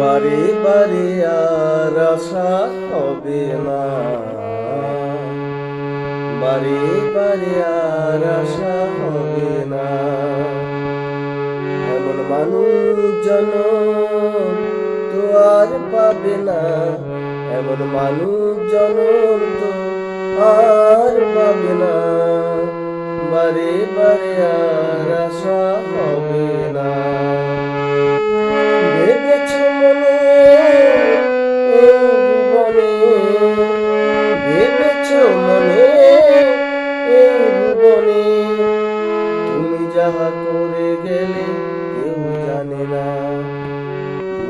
বারে বারে আর আশা হবে না। বারে বারে আর আশা হবে না। এমন মানুষ জন তো আর পাবে না। এমন মানুষ জন তো আর পাবে না। বারে বারে আর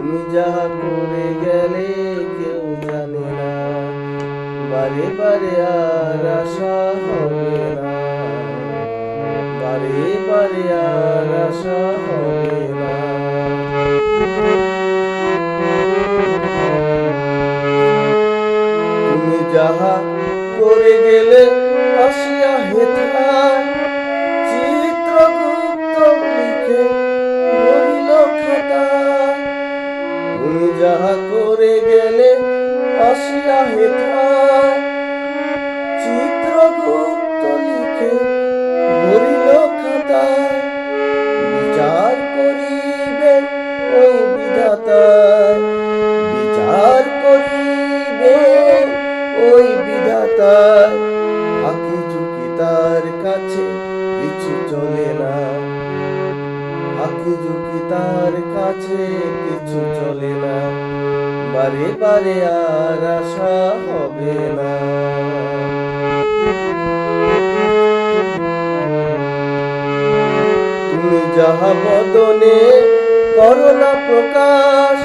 তুমি যাহা করে গেলে কেউ জানে না। বারে বারে আর আশা হবে না। বারে বারে আর আশা হবে না। তুমি যাহা চিত্রগুপ্ত লিখে ধরিল খাতায় বিচার করিবেন ওই বিধাতায় বিচার করিবেন ওই বিধাতায় আঁকি ঝুঁকি কাছে কিছু চলে না আঁকি ঝুঁকি তার কাছে কিছু চলে না বারে বারে আর আশা হবে না। তুমি যাহা বদনে করোনা প্রকাশ,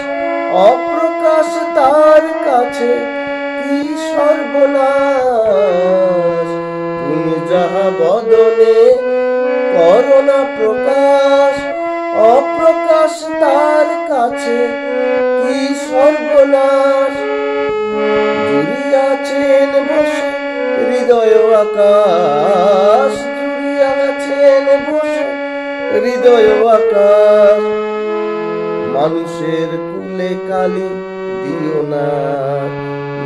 অপ্রকাশ তার কাছে কি সর্বনাশ? তুমি যাহা বদনে করোনা প্রকাশ সর্বনাশ। জুড়িয়াছেন বসে হৃদয় আকাশ। জুড়িয়াছেন বসে হৃদয় আকাশ। মানুষের কুলে কালি দিও না।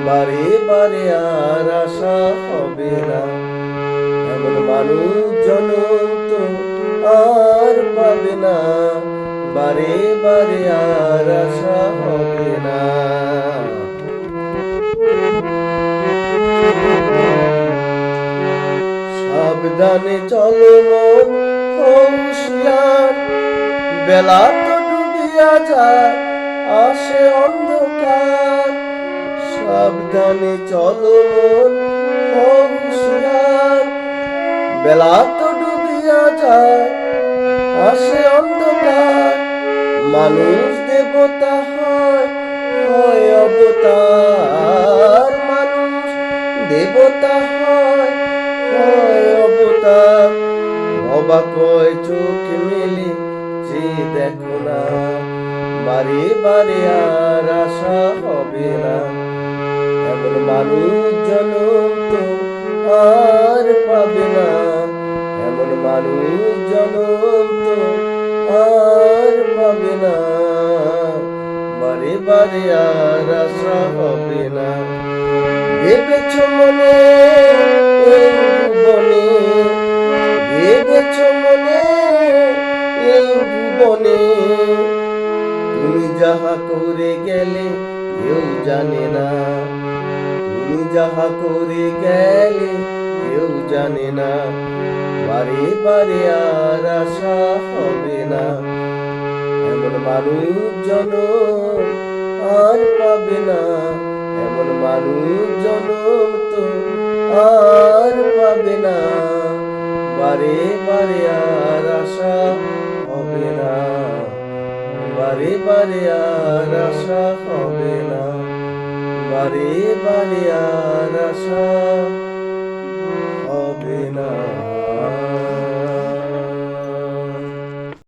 বারে বারে আর আশা হবে না। এমন মানুষ জনম তো আর পাবে না। বারে বারে আর আশা হবে না। সাবধানে চলো হুঁশিয়ার। বেলা তো ডুবিয়া যায়, আসে অন্ধকার। সাবধানে চলো হুঁশিয়ার। বেলা তো ডুবিয়া যায় আসে অন্ধকার, মানুষ দেবতা হয় অবতার। মানুষ দেবতা হয় হয় অবতার। অবাক চোখ মেলে, যে দেখো না। বারে বারে আর আশা হবে না। এমন মানুষ জনম তো আর পাবে না। এমন মানুষ জনম আর পাবে না। বারে বারে আর আশা হবে না। ভেবেছ মনে এই ভুবনে, ভেবেছ মনে এই ভুবনে। তুমি যাহা করে গেলে কেউ জানে না। তুমি যাহা করে গেলে কেউ জানে না। বারে বারে আর আশা হবে না। এমন মানুষ জনম আর পাবে না। এমন মানুষ জনম তো আর পাবে না। বারে বারে আর আশা হবে না। বারে বারে আর আশা হবে না। বারে বারে আর আশা হবে না। Amen.